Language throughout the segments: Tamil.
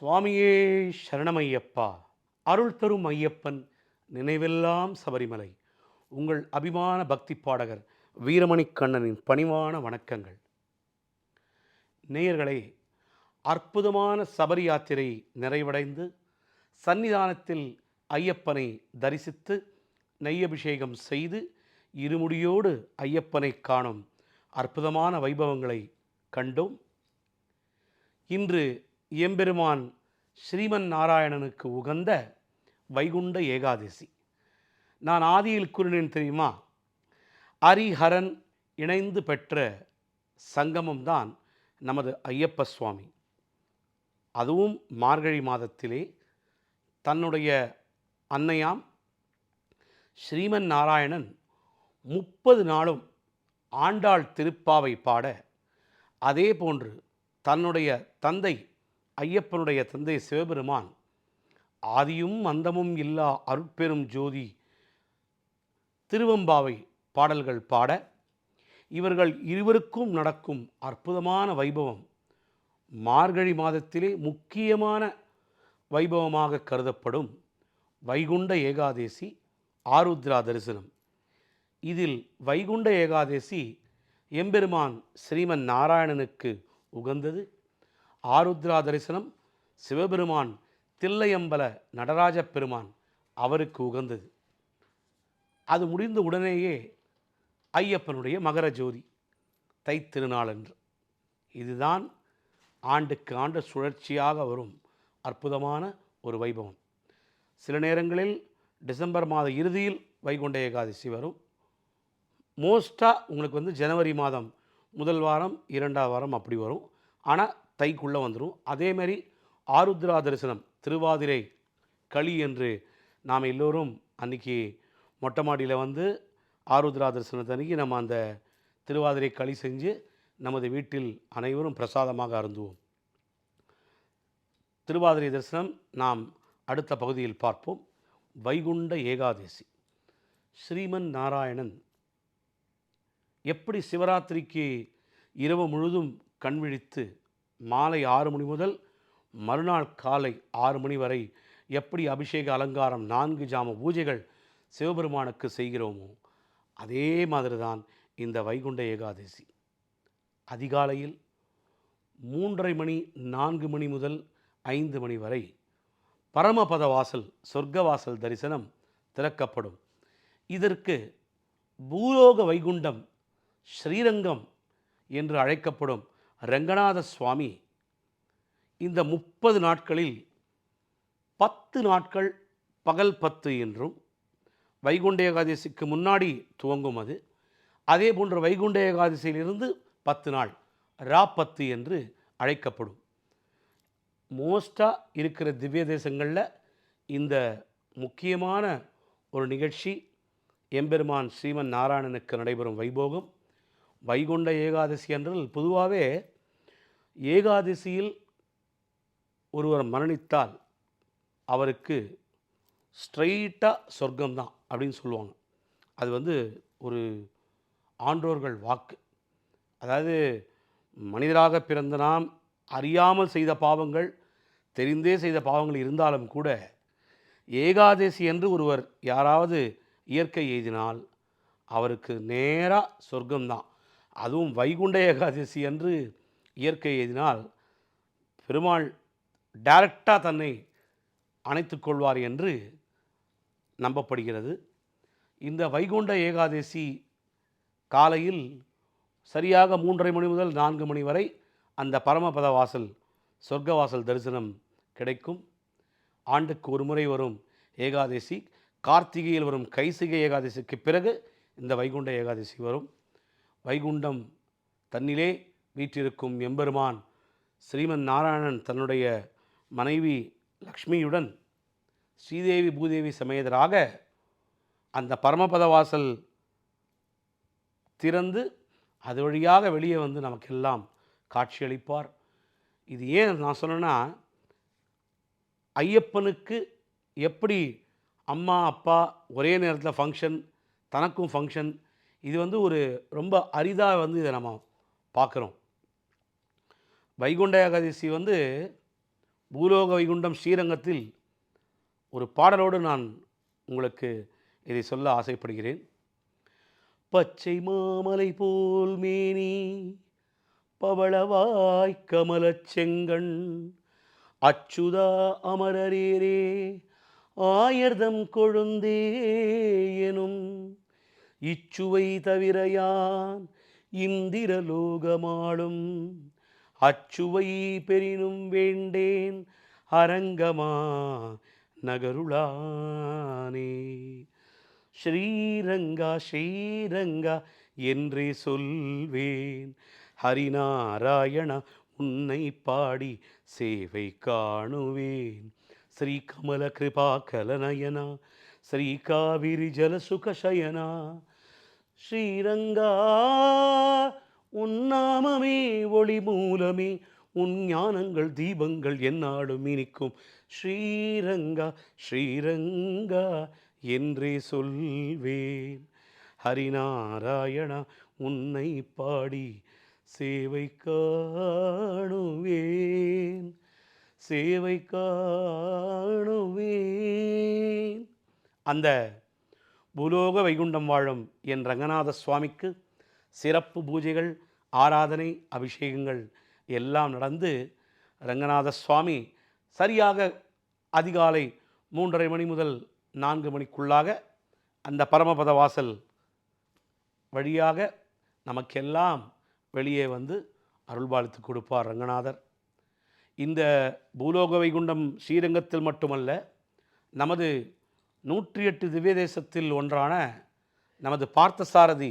சுவாமியே சரணமையப்பா அருள் தரும் ஐயப்பன் நினைவெல்லாம் சபரிமலை. உங்கள் அபிமான பக்தி பாடகர் வீரமணி கண்ணனின் பணிவான வணக்கங்கள். நேயர்களே அற்புதமான சபரி யாத்திரை நிறைவடைந்து சன்னிதானத்தில் ஐயப்பனை தரிசித்து நெய்யபிஷேகம் செய்து இருமுடியோடு ஐயப்பனை காணும் அற்புதமான வைபவங்களை கண்டோம். இன்று எம்பெருமான் ஸ்ரீமன் நாராயணனுக்கு உகந்த வைகுண்ட ஏகாதசி. நான் ஆதியில் கூறினேன் தெரியுமா? ஹரிஹரன் இணைந்து பெற்ற சங்கமம் தான் நமது ஐயப்ப சுவாமி. அதுவும் மார்கழி மாதத்திலே தன்னுடைய அன்னையாம் ஸ்ரீமன் நாராயணன் முப்பது நாளும் ஆண்டாள் திருப்பாவை பாட அதே போன்று தன்னுடைய தந்தை ஐயப்பனுடைய தந்தை சிவபெருமான் ஆதியும் அந்தமும் இல்லா அருட்பெரும் ஜோதி திருவம்பாவை பாடல்கள் பாட இவர்கள் இருவருக்கும் நடக்கும் அற்புதமான வைபவம் மார்கழி மாதத்திலே முக்கியமான வைபவமாக கருதப்படும் வைகுண்ட ஏகாதேசி ஆருத்ரா தரிசனம். இதில் வைகுண்ட ஏகாதேசி எம்பெருமான் ஸ்ரீமன் நாராயணனுக்கு உகந்தது. ஆருத்ரா தரிசனம் சிவபெருமான் தில்லையம்பல நடராஜ பெருமான் அவருக்கு உகந்தது. அது முடிந்த உடனேயே ஐயப்பனுடைய மகர ஜோதி தைத்திருநாளன்று இதுதான் ஆண்டுக்கு ஆண்டு சுழற்சியாக வரும் அற்புதமான ஒரு வைபவம். சில நேரங்களில் டிசம்பர் மாத இறுதியில் வைகுண்ட ஏகாதசி வரும். மோஸ்ட்டாக உங்களுக்கு வந்து ஜனவரி மாதம் முதல் வாரம் இரண்டாவது வாரம் அப்படி வரும். ஆனால் தைக்குள்ளே வந்துடும் அதேமாரி ஆருத்ரா தரிசனம் திருவாதிரை களி என்று நாம் எல்லோரும் அன்றைக்கி மொட்டை மாடியில் வந்து ஆருத்ரா தரிசனத்தன்னைக்கு நம்ம அந்த திருவாதிரை களி செஞ்சு நமது வீட்டில் அனைவரும் பிரசாதமாக அருந்துவோம். திருவாதிரை தரிசனம் நாம் அடுத்த பகுதியில் பார்ப்போம். வைகுண்ட ஏகாதசி. ஸ்ரீமன் நாராயணன் எப்படி சிவராத்திரிக்கு இரவு முழுதும் கண்விழித்து மாலை ஆறு மணி முதல் மறுநாள் காலை ஆறு மணி வரை எப்படி அபிஷேக அலங்காரம் நான்கு ஜாம பூஜைகள் சிவபெருமானுக்கு செய்கிறோமோ அதே மாதிரி தான் இந்த வைகுண்ட ஏகாதசி. அதிகாலையில் மூன்றரை மணி நான்கு மணி முதல் ஐந்து மணி வரை பரமபத வாசல் சொர்க்க வாசல் தரிசனம் திறக்கப்படும். இதற்கு பூலோக வைகுண்டம் ஸ்ரீரங்கம் என்று அழைக்கப்படும். ரங்கநாத சுவாமி இந்த முப்பது நாட்களில் பத்து நாட்கள் பகல் பத்து என்றும் வைகுண்ட ஏகாதசிக்கு முன்னாடி துவங்கும் அது. அதே போன்று வைகுண்ட ஏகாதசியிலிருந்து பத்து நாள் ரா பத்து என்று அழைக்கப்படும். மோஸ்ட்டாக இருக்கிற திவ்ய தேசங்களில் இந்த முக்கியமான ஒரு நிகழ்ச்சி எம்பெருமான் ஸ்ரீமன் நாராயணனுக்கு நடைபெறும் வைபோகம். வைகுண்ட ஏகாதசி என்றால் பொதுவாகவே ஏகாதசியில் ஒருவர் மரணித்தால் அவருக்கு ஸ்ட்ரைட்டாக சொர்க்கம்தான் அப்படின்னு சொல்லுவாங்க. அது வந்து ஒரு ஆன்றோர்கள் வாக்கு. அதாவது மனிதராக பிறந்த நாம் அறியாமல் செய்த பாவங்கள் தெரிந்தே செய்த பாவங்கள் இருந்தாலும் கூட ஏகாதசி என்று ஒருவர் யாராவது இயற்கை எய்தினால் அவருக்கு நேராக சொர்க்கம்தான். அதுவும் வைகுண்ட ஏகாதசி என்று இயற்கை எழுதினால் பெருமாள் டைரக்டாக தன்னை அணைத்து கொள்வார் என்று நம்பப்படுகிறது. இந்த வைகுண்ட ஏகாதசி காலையில் சரியாக மூன்றரை மணி முதல் நான்கு மணி வரை அந்த பரமபத வாசல் சொர்க்க வாசல் தரிசனம் கிடைக்கும். ஆண்டுக்கு ஒரு முறை வரும் ஏகாதசி கார்த்திகையில் வரும் கைசிகை ஏகாதசிக்கு பிறகு இந்த வைகுண்ட ஏகாதசி வரும். வைகுண்டம் தன்னிலே வீற்றிருக்கும் எம்பெருமான் ஸ்ரீமன் நாராயணன் தன்னுடைய மனைவி லக்ஷ்மியுடன் ஸ்ரீதேவி பூதேவி சமேதராக அந்த பரமபத வாசல் திறந்து அது வழியாக வெளியே வந்து நமக்கெல்லாம் காட்சியளிப்பார். இது ஏன் நான் சொன்னேன்னா ஐயப்பனுக்கு எப்படி அம்மா அப்பா ஒரே நேரத்தில் ஃபங்க்ஷன் தனக்கும் ஃபங்க்ஷன் இது வந்து ஒரு ரொம்ப அரிதாக வந்து இதை நம்ம பார்க்குறோம். வைகுண்ட ஏகாதசி வந்து பூலோக வைகுண்டம் ஸ்ரீரங்கத்தில் ஒரு பாடலோடு நான் உங்களுக்கு இதை சொல்ல ஆசைப்படுகிறேன். பச்சை மாமலை போல் மேனி பவளவாய் கமலச் செங்கண் அச்சுதா அமரரேரே ஆயர்தம் கொழுந்தே எனும் இச்சுவை தவிரையான் இந்திரலோகமாளும். அச்சுவை பெரினும் வேண்டேன் அரங்கமா நகருளானே. ஸ்ரீரங்கா ஸ்ரீரங்கா என்றே சொல்வேன். ஹரிநாராயணா உன்னை பாடி சேவை காணுவேன். ஸ்ரீ கமல கிருபா கலநயனா ஸ்ரீ காவிரி ஜலசுகசயனா ஸ்ரீரங்கா உன் நாமமே ஒளி மூலமே உன் ஞானங்கள் தீபங்கள் என்னாலும் இனிக்கும். ஸ்ரீரங்கா ஸ்ரீரங்கா என்றே சொல்வேன். ஹரிநாராயணா உன்னை பாடி சேவை காணுவேன். சேவை காணுவேன். அந்த பூலோக வைகுண்டம் வாழும் என் ரங்கநாத சுவாமிக்கு சிறப்பு பூஜைகள் ஆராதனை அபிஷேகங்கள் எல்லாம் நடந்து ரங்கநாத சுவாமி சரியாக அதிகாலை மூன்றரை மணி முதல் நான்கு மணிக்குள்ளாக அந்த பரமபத வாசல் வழியாக நமக்கெல்லாம் வெளியே வந்து அருள்பாலித்து கொடுப்பார் ரங்கநாதர். இந்த பூலோக வைகுண்டம் ஸ்ரீரங்கத்தில் மட்டுமல்ல நமது நூற்றி எட்டு திவ்ய தேசத்தில் ஒன்றான நமது பார்த்தசாரதி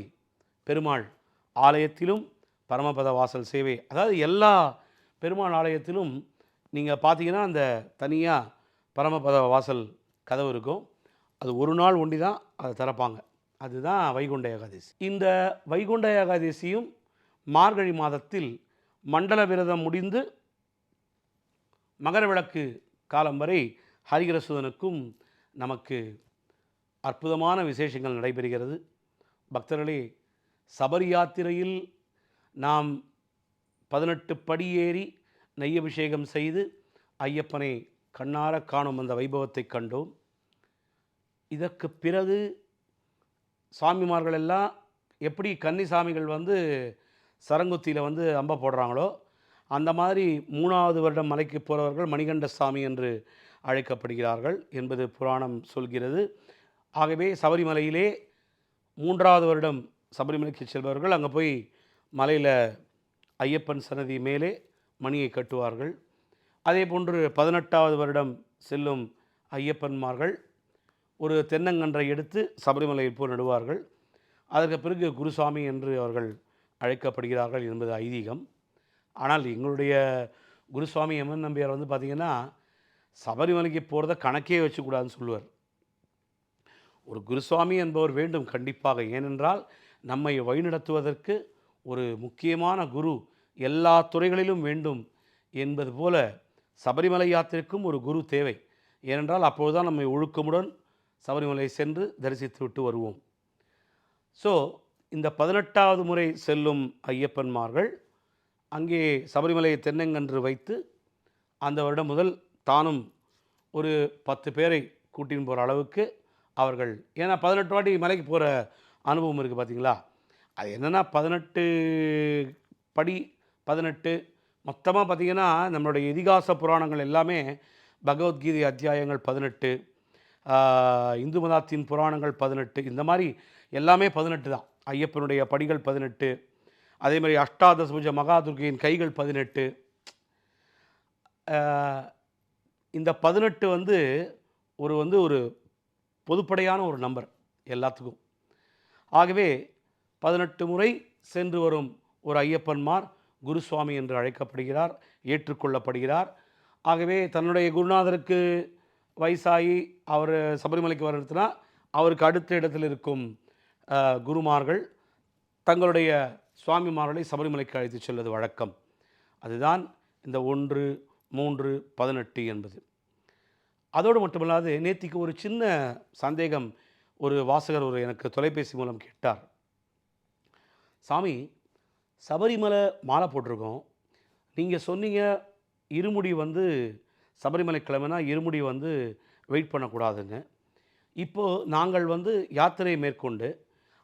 பெருமாள் ஆலயத்திலும் பரமபத வாசல் சேவை. அதாவது எல்லா பெருமாள் ஆலயத்திலும் நீங்கள் பார்த்தீங்கன்னா அந்த தனியாக பரமபத வாசல் கதவு இருக்கும். அது ஒரு நாள் ஒண்டி தான் அதை திறப்பாங்க. அதுதான் வைகுண்ட ஏகாதசி. இந்த வைகுண்ட ஏகாதசியும் மார்கழி மாதத்தில் மண்டல விரதம் முடிந்து மகர விளக்கு காலம் வரை ஹரிகரசுதனுக்கும் நமக்கு அற்புதமான விசேஷங்கள் நடைபெறுகிறது. பக்தர்களே சபரி யாத்திரையில் நாம் பதினெட்டு படி ஏறி நெய்யபிஷேகம் செய்து ஐயப்பனை கண்ணார காணும் அந்த வைபவத்தை கண்டோம். இதற்கு பிறகு சாமிமார்கள் எல்லாம் எப்படி கன்னிசாமிகள் வந்து சரங்குத்தியில் வந்து அம்ப போடுறாங்களோ அந்த மாதிரி மூணாவது வருடம் மலைக்கு போகிறவர்கள் மணிகண்ட சாமி என்று அழைக்கப்படுகிறார்கள் என்பது புராணம் சொல்கிறது. ஆகவே சபரிமலையிலே மூன்றாவது வருடம் சபரிமலைக்கு செல்பவர்கள் அங்கே போய் மலையில் ஐயப்பன் சன்னதி மேலே மணியை கட்டுவார்கள். அதே போன்று பதினெட்டாவது வருடம் செல்லும் ஐயப்பன்மார்கள் ஒரு தென்னங்கன்றை எடுத்து சபரிமலையில் போய் நடுவார்கள். அதற்கு பிறகு குருசாமி என்று அவர்கள் அழைக்கப்படுகிறார்கள் என்பது ஐதீகம். ஆனால் எங்களுடைய குருசுவாமி எம்என் நம்பியார் வந்து பார்த்திங்கன்னா சபரிமலைக்கு போகிறத கணக்கே வச்சுக்கூடாதுன்னு சொல்லுவார். ஒரு குருசுவாமி என்பவர் வேண்டும் கண்டிப்பாக. ஏனென்றால் நம்மை வழிநடத்துவதற்கு ஒரு முக்கியமான குரு எல்லா துறைகளிலும் வேண்டும் என்பது போல சபரிமலை யாத்திரைக்கும் ஒரு குரு தேவை. ஏனென்றால் அப்பொழுதுதான் நம்மை ஒழுக்கமுடன் சபரிமலை சென்று தரிசித்து விட்டு வருவோம். ஸோ இந்த பதினெட்டாவது முறை செல்லும் ஐயப்பன்மார்கள் அங்கே சபரிமலையை தென்னங்கன்று வைத்து அந்த வருடம் முதல் தானும் ஒரு பத்து பேரை கூட்டின்னு போகிற அளவுக்கு அவர்கள் ஏன்னா பதினெட்டு வாட்டி மலைக்கு போகிற அனுபவம் இருக்குது பார்த்தீங்களா அது என்னென்னா பதினெட்டு படி பதினெட்டு மொத்தமாக பார்த்தீங்கன்னா நம்மளுடைய இதிகாச புராணங்கள் எல்லாமே பகவத்கீதை அத்தியாயங்கள் பதினெட்டு இந்து மதத்தின் புராணங்கள் பதினெட்டு இந்த மாதிரி எல்லாமே பதினெட்டு தான். ஐயப்பனுடைய படிகள் பதினெட்டு அதே மாதிரி அஷ்டாதசபுஜ மகாதுர்கையின் கைகள் பதினெட்டு இந்த பதினெட்டு வந்து ஒரு வந்து ஒரு பொதுப்படையான ஒரு நம்பர் எல்லாத்துக்கும். ஆகவே பதினெட்டு முறை சென்று வரும் ஒரு ஐயப்பன்மார் குருசுவாமி என்று அழைக்கப்படுகிறார் ஏற்றுக்கொள்ளப்படுகிறார். ஆகவே தன்னுடைய குருநாதருக்கு வயசாகி அவர் சபரிமலைக்கு வர்றதுனா அவருக்கு அடுத்த இடத்தில் இருக்கும் குருமார்கள் தங்களுடைய சுவாமிமார்களை சபரிமலைக்கு அழைத்து செல்வது வழக்கம். அதுதான் இந்த ஒன்று மூன்று பதினெட்டு என்பது. அதோடு மட்டுமல்லாது நேத்திக்கு ஒரு சின்ன சந்தேகம் ஒரு வாசகர் ஒரு எனக்கு தொலைபேசி மூலம் கேட்டார். சாமி சபரிமலை மாலை போட்டிருக்கோம். நீங்கள் சொன்னீங்க இருமுடி வந்து சபரிமலை கிழமைனா இருமுடி வந்து வெயிட் பண்ணக்கூடாதுங்க. இப்போது நாங்கள் வந்து யாத்திரையை மேற்கொண்டு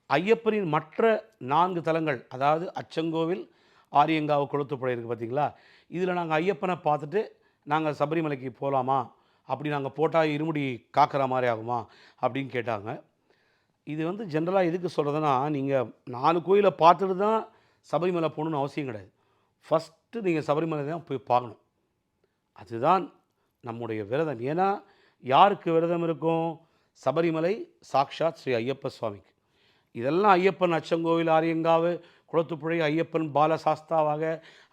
ஐயப்பனின் மற்ற நான்கு தலங்கள் அதாவது அச்சங்கோவில் ஆரியங்காவு கொளுத்துப்படை இருக்குது பார்த்தீங்களா? இதில் நாங்கள் ஐயப்பனை பார்த்துட்டு நாங்கள் சபரிமலைக்கு போகலாமா அப்படி நாங்கள் போட்டால் இருமுடி காக்கிற மாதிரி ஆகுமா? அப்படின்னு கேட்டாங்க. இது வந்து ஜென்ரலாக எதுக்கு சொல்கிறதுனா நீங்கள் நாலு கோயிலை பார்த்துட்டு தான் சபரிமலை போகணுன்னு அவசியம் கிடையாது. ஃபஸ்ட்டு நீங்கள் சபரிமலை தான் போய் பார்க்கணும். அதுதான் நம்முடைய விரதம். ஏன்னா யாருக்கு விரதம் இருக்கும்? சபரிமலை சாக்ஷாத் ஸ்ரீ ஐயப்ப சுவாமிக்கு. இதெல்லாம் ஐயப்பன் அச்சங்கோவில் ஆரியங்காவு குளத்துப்புழை ஐயப்பன் பாலசாஸ்தாவாக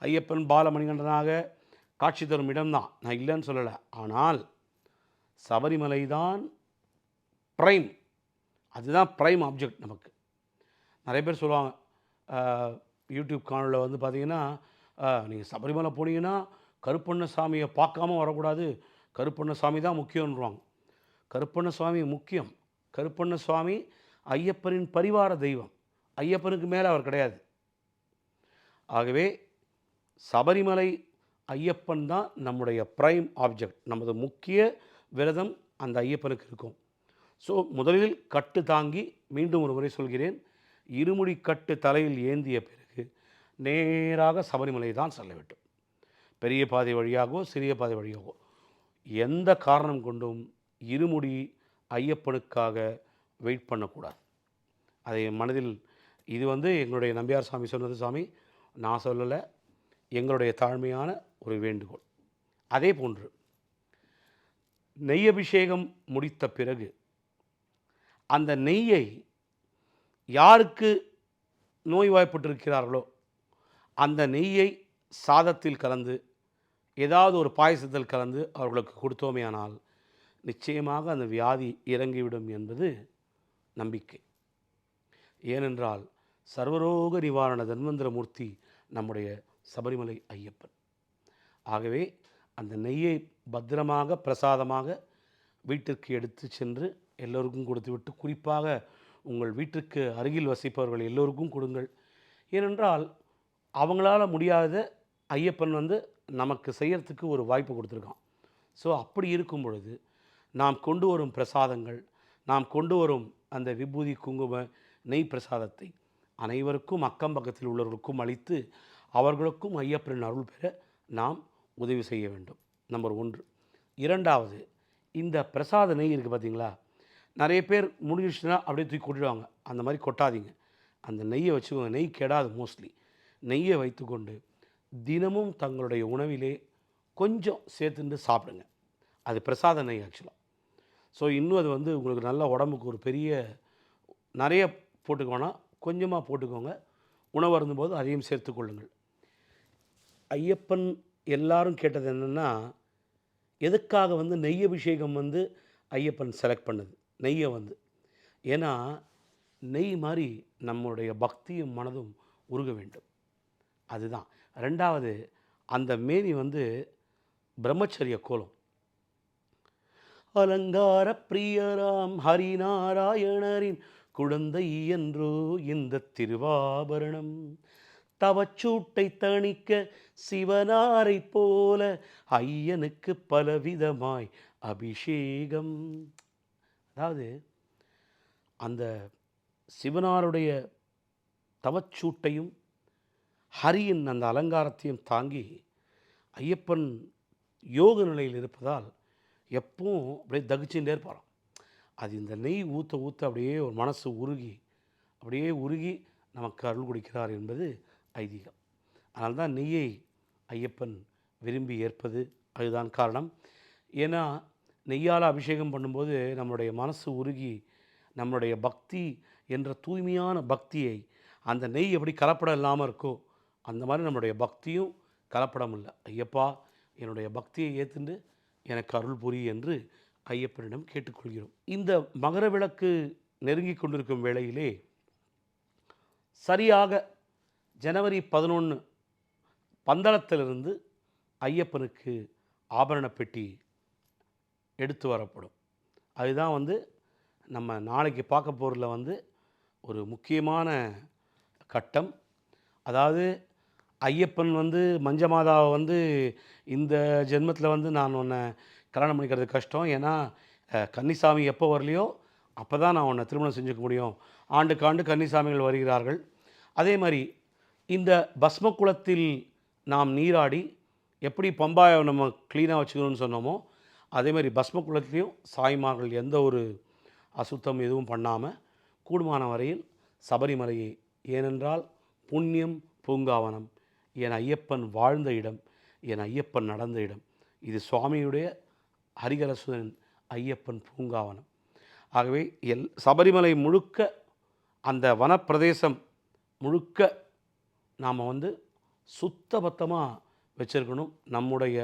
ஐயப்பன் பாலமணிகண்டனாக காட்சி தரும் இடம்தான். நான் இல்லைன்னு சொல்லலை. ஆனால் சபரிமலை தான் ப்ரைம் அதுதான் ப்ரைம் ஆப்ஜெக்ட் நமக்கு. நிறைய பேர் சொல்லுவாங்க யூடியூப் காணொலியில் வந்து பார்த்தீங்கன்னா நீங்கள் சபரிமலை போனீங்கன்னா கருப்பண்ண சாமியை பார்க்காம வரக்கூடாது. கருப்பண்ணசாமி தான் முக்கியம்ன்றாங்க கருப்பண்ணசுவாமி முக்கியம். கருப்பண்ண சுவாமி ஐயப்பனின் பரிவார தெய்வம். ஐயப்பனுக்கு மேலே அவர் கிடையாது. ஆகவே சபரிமலை ஐயப்பன் தான் நம்முடைய ப்ரைம் ஆப்ஜெக்ட் நமது முக்கிய விரதம் அந்த ஐயப்பனுக்கு இருக்கும். ஸோ முதலில் கட்டு தாங்கி மீண்டும் ஒரு முறை சொல்கிறேன். இருமுடி கட்டு தலையில் ஏந்திய பிறகு நேராக சபரிமலை தான் செல்ல வேண்டும். பெரிய பாதை வழியாகவோ சிறிய பாதை வழியாகவோ. எந்த காரணம் கொண்டும் இருமுடி ஐயப்பனுக்காக வெயிட் பண்ணக்கூடாது. அதை மனதில் இது வந்து எங்களுடைய நம்பியார் சாமி சொன்னது சாமி நான் சொல்லலை எங்களுடைய தாழ்மையான ஒரு வேண்டுகோள். அதே போன்று நெய் அபிஷேகம் முடித்த பிறகு அந்த நெய்யை யாருக்கு நோய்வாய்ப்பட்டிருக்கிறார்களோ அந்த நெய்யை சாதத்தில் கலந்து ஏதாவது ஒரு பாயசத்தில் கலந்து அவர்களுக்கு கொடுத்தோமேயானால் நிச்சயமாக அந்த வியாதி இறங்கிவிடும் என்பது நம்பிக்கை. ஏனென்றால் சர்வரோக நிவாரண தன்வந்திரமூர்த்தி நம்முடைய சபரிமலை ஐயப்பன். ஆகவே அந்த நெய்யை பத்திரமாக பிரசாதமாக வீட்டிற்கு எடுத்து சென்று எல்லோருக்கும் கொடுத்துவிட்டு குறிப்பாக உங்கள் வீட்டிற்கு அருகில் வசிப்பவர்கள் எல்லோருக்கும் கொடுங்கள். ஏனென்றால் அவங்களால முடியாத ஐயப்பன் வந்து நமக்கு செய்யறதுக்கு ஒரு வாய்ப்பு கொடுத்துருக்கான். ஸோ அப்படி இருக்கும் பொழுது நாம் கொண்டு வரும் பிரசாதங்கள் நாம் கொண்டு வரும் அந்த விபூதி குங்கும நெய் பிரசாதத்தை அனைவருக்கும் அக்கம் பக்கத்தில் உள்ளவர்களுக்கும் அளித்து அவர்களுக்கும் ஐயப்பனின் அருள் பெற நாம் உதவி செய்ய வேண்டும். நம்பர் ஒன்று. இரண்டாவது இந்த பிரசாத நெய் இருக்குது பார்த்தீங்களா? நிறைய பேர் முடிஞ்சிச்சுன்னா அப்படியே தூக்கி கொட்டிடுவாங்க. அந்த மாதிரி கொட்டாதீங்க. அந்த நெய்யை வச்சுக்கோங்க. நெய் கெடாது மோஸ்ட்லி. நெய்யை வைத்துக்கொண்டு தினமும் தங்களுடைய உணவிலே கொஞ்சம் சேர்த்துட்டு சாப்பிடுங்க. அது பிரசாத நெய் ஆக்சுவலாக ஸோ இன்னும் அது வந்து உங்களுக்கு நல்ல உடம்புக்கு ஒரு பெரிய நிறைய போட்டுக்கோனா கொஞ்சமாக போட்டுக்கோங்க. உணவு அருந்தும்போது அதையும் சேர்த்துக்கொள்ளுங்கள் ஐயப்பன் எல்லாரும் கேட்டது என்னென்னா எதுக்காக வந்து நெய் அபிஷேகம் வந்து ஐயப்பன் செலக்ட் பண்ணுது? நெய்யை வந்து. ஏன்னா நெய் மாதிரி நம்முடைய பக்தியும் மனதும் உருக வேண்டும். அதுதான். ரெண்டாவது அந்த மேனி வந்து பிரம்மச்சரிய கோலம். அலங்கார பிரியராம் ஹரிநாராயணரின் குழந்தை என்றோ இந்த திருவாபரணம். தவச்சூட்டை தணிக்க சிவனாரை போல ஐயனுக்கு பலவிதமாய் அபிஷேகம். அதாவது அந்த சிவனாருடைய தவச்சூட்டையும் ஹரியின் அந்த அலங்காரத்தையும் தாங்கி ஐயப்பன் யோக நிலையில் இருப்பதால் எப்பவும் அப்படியே தகிச்சுட்டே இருப்பாராம். அது இந்த நெய் ஊற்ற ஊற்ற அப்படியே ஒரு மனசு உருகி அப்படியே உருகி நமக்கு அருள் கொடுக்கிறார் என்பது ஐதீகம். அதனால் தான் நெய்யை ஐயப்பன் விரும்பி ஏற்பது அதுதான் காரணம். ஏன்னா நெய்யால் அபிஷேகம் பண்ணும்போது நம்மளுடைய மனசு உருகி நம்மளுடைய பக்தி என்ற தூய்மையான பக்தியை அந்த நெய் எப்படி கலப்படம் இல்லாமல் இருக்கோ அந்த மாதிரி நம்மளுடைய பக்தியும் கலப்படம் இல்லை ஐயப்பா என்னுடைய பக்தியை ஏற்றுண்டு எனக்கு அருள் புரி என்று ஐயப்பனிடம் கேட்டுக்கொள்கிறோம். இந்த மகர விளக்கு நெருங்கி கொண்டிருக்கும் வேளையிலே சரியாக ஜனவரி பதினொன்று பந்தளத்திலிருந்து ஐயப்பனுக்கு ஆபரண பெட்டி எடுத்து வரப்படும். அதுதான் வந்து நம்ம நாளைக்கு பார்க்க போகிறதில் வந்து ஒரு முக்கியமான கட்டம். அதாவது ஐயப்பன் வந்து மஞ்ச மாதாவை வந்து இந்த ஜென்மத்தில் வந்து நான் உன்னை கல்யாணம் பண்ணிக்கிறது கஷ்டம். ஏன்னா கன்னிசாமி எப்போ வரலையோ அப்போ தான் நான் உன்னை திருமணம் செஞ்சுக்க முடியும். ஆண்டுக்கு ஆண்டு கன்னிசாமிகள் வருகிறார்கள். அதே மாதிரி இந்த பஸ்ம குளத்தில் நாம் நீராடி எப்படி பம்பாயை நம்ம க்ளீனாக வச்சுக்கணும்னு சொன்னோமோ அதே மாதிரி பஸ்ம குளத்துலேயும் சாய்மார்கள் எந்த ஒரு அசுத்தம் எதுவும் பண்ணாமல் கூடுமான வரையில் சபரிமலையை ஏனென்றால் புண்ணியம் பூங்காவனம் என் ஐயப்பன் வாழ்ந்த இடம் என் ஐயப்பன் நடந்த இடம். இது சுவாமியுடைய ஹரிகரசுதன் ஐயப்பன் பூங்காவனம். ஆகவே எல் சபரிமலை முழுக்க அந்த வனப்பிரதேசம் முழுக்க நாம் வந்து சுத்தபத்தமாக வச்சிருக்கணும். நம்முடைய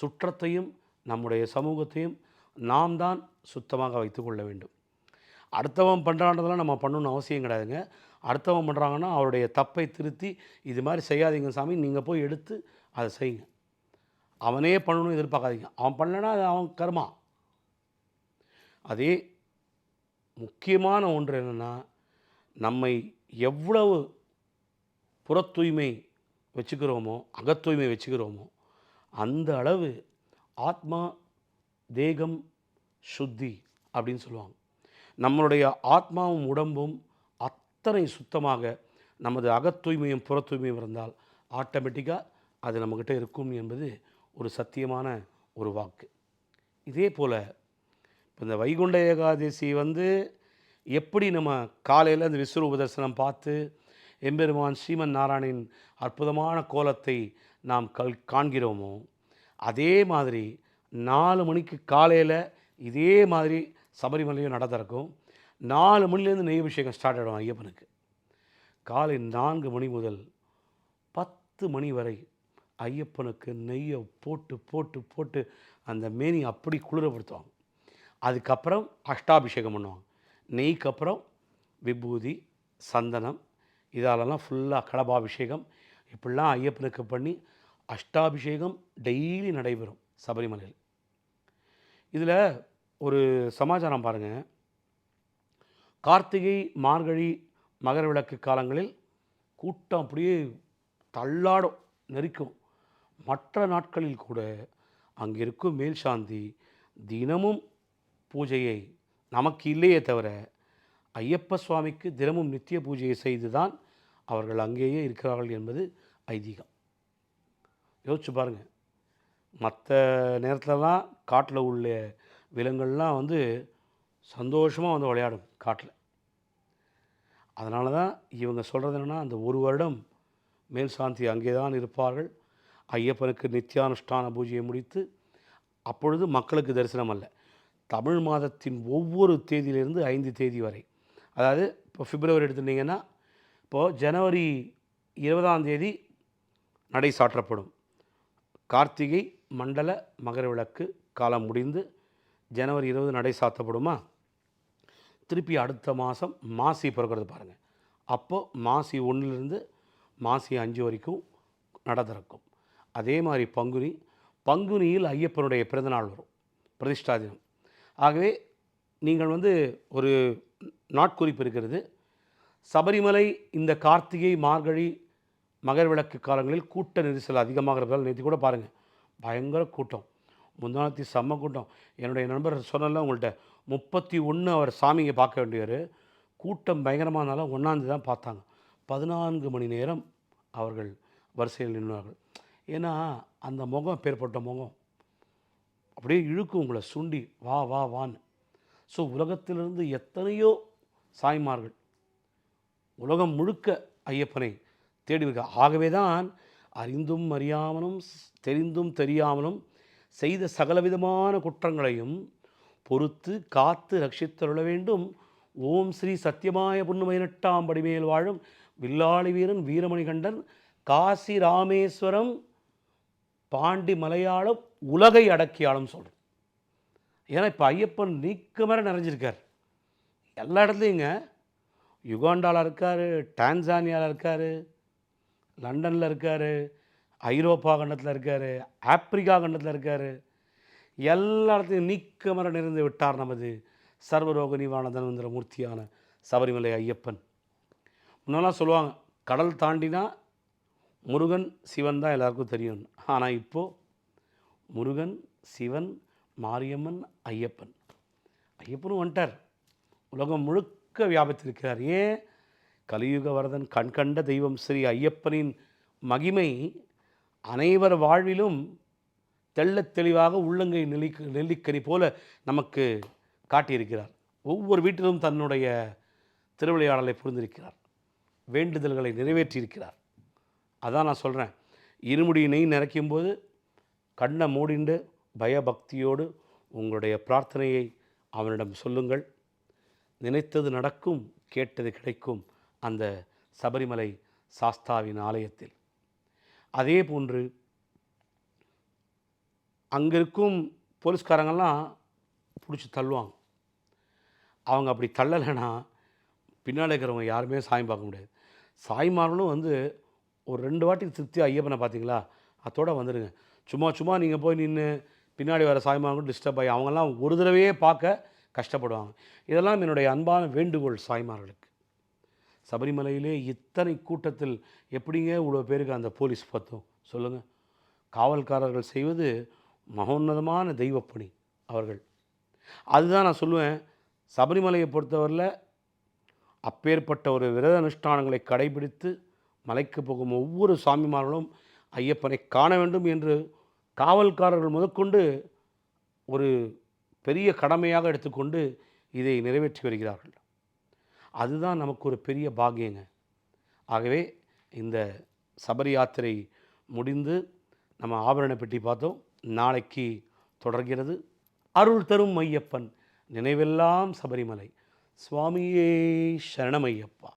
சுற்றத்தையும் நம்முடைய சமூகத்தையும் நாம் தான் சுத்தமாக வைத்துக்கொள்ள வேண்டும். அடுத்தவன் பண்ணுறான்றதெல்லாம் நம்ம பண்ணணும்னு அவசியம் கிடையாதுங்க. அடுத்தவன் பண்ணுறாங்கன்னா அவருடைய தப்பை திருத்தி இது மாதிரி செய்யாதீங்க சாமி நீங்கள் போய் எடுத்து அதை செய்யுங்க. அவனே பண்ணணும்னு எதிர்பார்க்காதீங்க. அவன் பண்ணலன்னா அது அவன் கர்மா. அதே முக்கியமான ஒன்று என்னென்னா நம்மை எவ்வளவு புறத்தூய்மை வச்சுக்கிறோமோ அகத்தூய்மை வச்சுக்கிறோமோ அந்த அளவு ஆத்மா தேகம் சுத்தி அப்படின்னு சொல்லுவாங்க. நம்மளுடைய ஆத்மாவும் உடம்பும் அத்தனை சுத்தமாக நமது அகத்தூய்மையும் புறத் தூய்மையும் இருந்தால் ஆட்டோமேட்டிக்காக அது நம்மக்கிட்ட இருக்கும் என்பது ஒரு சத்தியமான ஒரு வாக்கு. இதே போல் இப்போ இந்த வைகுண்ட ஏகாதசி வந்து எப்படி நம்ம காலையில் அந்த விஸ்வரூப தரிசனம் பார்த்து எம்பெருமான் ஸ்ரீமன் நாராயணின் அற்புதமான கோலத்தை நாம் கல் காண்கிறோமோ அதே மாதிரி நாலு மணிக்கு காலையில் இதே மாதிரி சபரிமலையும் நட திறக்கும் நாலு மணிலேருந்து நெய் அபிஷேகம் ஸ்டார்ட் ஆகிடும் ஐயப்பனுக்கு. காலை நான்கு மணி முதல் பத்து மணி வரை ஐயப்பனுக்கு நெய்யை போட்டு போட்டு போட்டு அந்த மேனி அப்படி குளிரப்படுத்துவாங்க. அதுக்கப்புறம் அஷ்டாபிஷேகம் பண்ணுவாங்க. நெய்க்கு அப்புறம் விபூதி சந்தனம் இதாலெல்லாம் ஃபுல்லாக கடபாபிஷேகம் இப்படிலாம் ஐயப்பனுக்கு பண்ணி அஷ்டாபிஷேகம் டெய்லி நடைபெறும் சபரிமலையில். இதில் ஒரு சமாச்சாரம் பாருங்கள் கார்த்திகை மார்கழி மகர விளக்கு காலங்களில் கூட்டம் அப்படியே தள்ளாடும் நெரிக்கும். மற்ற நாட்களில் கூட அங்கே இருக்கும் மேல் சாந்தி தினமும் பூஜையை நமக்கு இல்லையே தவிர ஐயப்ப சுவாமிக்கு தினமும் நித்திய பூஜையை செய்து தான் அவர்கள் அங்கேயே இருக்கிறார்கள் என்பது ஐதீகம். யோசிச்சு பாருங்கள் மற்ற நேரத்துலலாம் காட்டில் உள்ள விலங்குகள்லாம் வந்து சந்தோஷமாக வந்து விளையாடும் காட்டில். அதனால தான் இவங்க சொல்கிறது என்னென்னா அந்த ஒரு வருடம் மேல் சாந்தி அங்கே தான் இருப்பார்கள். ஐயப்பனுக்கு நித்தியானுஷ்டான பூஜையை முடித்து அப்பொழுது மக்களுக்கு தரிசனம் அல்ல. தமிழ் மாதத்தின் ஒவ்வொரு தேதியிலிருந்து ஐந்து தேதி வரை. அதாவது இப்போ பிப்ரவரி எடுத்துட்டிங்கன்னா இப்போது ஜனவரி இருபதாம் தேதி நடை சாற்றப்படும். கார்த்திகை மண்டல மகர விளக்கு காலம் முடிந்து ஜனவரி இருபது நடை சாத்தப்படுமா? திருப்பி அடுத்த மாதம் மாசி பிறக்கிறது பாருங்கள் அப்போது மாசி ஒன்றுலேருந்து மாசி அஞ்சு வரைக்கும் நட திறக்கும். அதே மாதிரி பங்குனி. பங்குனியில் ஐயப்பனுடைய பிறந்தநாள் வரும். பிரதிஷ்டா தினம். ஆகவே நீங்கள் வந்து ஒரு நாட்குறிப்பு இருக்கிறது. சபரிமலை இந்த கார்த்திகை மார்கழி மகர் விளக்கு காலங்களில் கூட்ட நெரிசல் அதிகமாக இருப்பதால் நேற்று கூட பாருங்கள் பயங்கர கூட்டம். முந்தானத்தி செம்ம கூட்டம். என்னுடைய நண்பர் சொன்னல உங்கள்கிட்ட முப்பத்தி ஒன்று அவர் சாமியை பார்க்க வேண்டியவர். கூட்டம் பயங்கரமானாலும் ஒன்றாந்து தான் பார்த்தாங்க. பதினான்கு மணி நேரம் அவர்கள் வரிசையில் நின்றார்கள். ஏன்னா அந்த முகம் பேர்பட்ட முகம். அப்படியே இழுக்கும் உங்களை சுண்டி வா வா வான்னு. ஸோ உலகத்திலிருந்து எத்தனையோ சாய்மார்கள் உலகம் முழுக்க ஐயப்பனை தேடி இருக்க ஆகவே தான் அறிந்தும் அறியாமலும் தெரிந்தும் தெரியாமலும் செய்த சகலவிதமான குற்றங்களையும் பொறுத்து காத்து ரட்சித்தருள வேண்டும். ஓம் ஸ்ரீ சத்தியமாய புண்ணுமயினெட்டாம் படிமேல் வாழும் வில்லாளி வீரன் வீரமணிகண்டன் காசி ராமேஸ்வரம் பாண்டி மலையாளம் உலகை அடக்கியாலும் சொல்கிறேன் ஏன்னா இப்போ ஐயப்பன் நீக்கமர நிறைஞ்சிருக்கார். எல்லா இடத்துலையுங்க யுகாண்டாவில் இருக்கார் டான்சானியாவில் இருக்கார் லண்டனில் இருக்கார் ஐரோப்பா கண்டத்தில் இருக்கார் ஆப்பிரிக்கா கண்டத்தில் இருக்கார். எல்லா இடத்துலையும் நீக்கமர நிறைந்து விட்டார் நமது சர்வரோக நிவாரண தனவந்திர மூர்த்தியான சபரிமலை ஐயப்பன். முன்னெல்லாம் சொல்லுவாங்க கடல் தாண்டினா முருகன் சிவன் தான் எல்லாருக்கும் தெரியும். ஆனால் இப்போது முருகன் சிவன் மாரியம்மன் ஐயப்பன். ஐயப்பனும் வந்துட்டார். உலகம் முழுக்க வியாபித்திருக்கிறார். ஏன்? கலியுக வரதன் கண்கண்ட தெய்வம் ஸ்ரீ ஐயப்பனின் மகிமை அனைவர் வாழ்விலும் தெள்ளத் தெளிவாக உள்ளங்கை நெல்லிக்க நெல்லிக்கனி போல நமக்கு காட்டியிருக்கிறார். ஒவ்வொரு வீட்டிலும் தன்னுடைய திருவிளையாடலை புரிந்திருக்கிறார். வேண்டுதல்களை நிறைவேற்றியிருக்கிறார். அதான் நான் சொல்கிறேன் இருமுடியினை நெய் போது கண்ணை மூடிண்டு பயபக்தியோடு உங்களுடைய பிரார்த்தனையை அவனிடம் சொல்லுங்கள். நினைத்தது நடக்கும் கேட்டது கிடைக்கும் அந்த சபரிமலை சாஸ்தாவின் ஆலயத்தில். அதே போன்று அங்கே இருக்கும் போலீஸ்காரங்கள்லாம் பிடிச்சி தள்ளுவாங்க. அவங்க அப்படி தள்ளலைன்னா பின்னால் இருக்கிறவங்க யாருமே சாமி பார்க்க முடியாது. சாய்மார்களும் வந்து ஒரு ரெண்டு வாட்டி திருப்தி ஐயப்பனை பார்த்தீங்களா? அதோட வந்துடுங்க சும்மா சும்மா நீங்கள் போய் நின்று பின்னாடி வர சாய்மார்களும் டிஸ்டர்ப் ஆகி அவங்கெல்லாம் ஒரு தடவையே பார்க்க கஷ்டப்படுவாங்க. இதெல்லாம் என்னுடைய அன்பான வேண்டுகோள் சாய்மார்களுக்கு சபரிமலையிலே இத்தனை கூட்டத்தில் எப்படிங்க இவ்வளோ பேருக்கு அந்த போலீஸ் பார்த்தோம் சொல்லுங்கள் காவல்காரர்கள் செய்வது மகோன்னதமான தெய்வப்பணி அவர்கள். அதுதான் நான் சொல்லுவேன். சபரிமலையை பொறுத்தவரையில் அப்பேற்பட்ட ஒரு விரத அனுஷ்டானங்களை கடைபிடித்து மலைக்கு போகும் ஒவ்வொரு சாமிமார்களும் ஐயப்பனை காண வேண்டும் என்று காவல்காரர்கள் முதற்கொண்டு ஒரு பெரிய கடமையாக எடுத்துக்கொண்டு இதை நிறைவேற்றி வருகிறார்கள். அதுதான் நமக்கு ஒரு பெரிய பாக்கியங்க. ஆகவே இந்த சபரி யாத்திரை முடிந்து நம்ம ஆபரண பெட்டி பார்த்தோம். நாளைக்கு தொடர்கிறது அருள் தரும் ஐயப்பன் நினைவெல்லாம் சபரிமலை. சுவாமியே சரணமையப்பா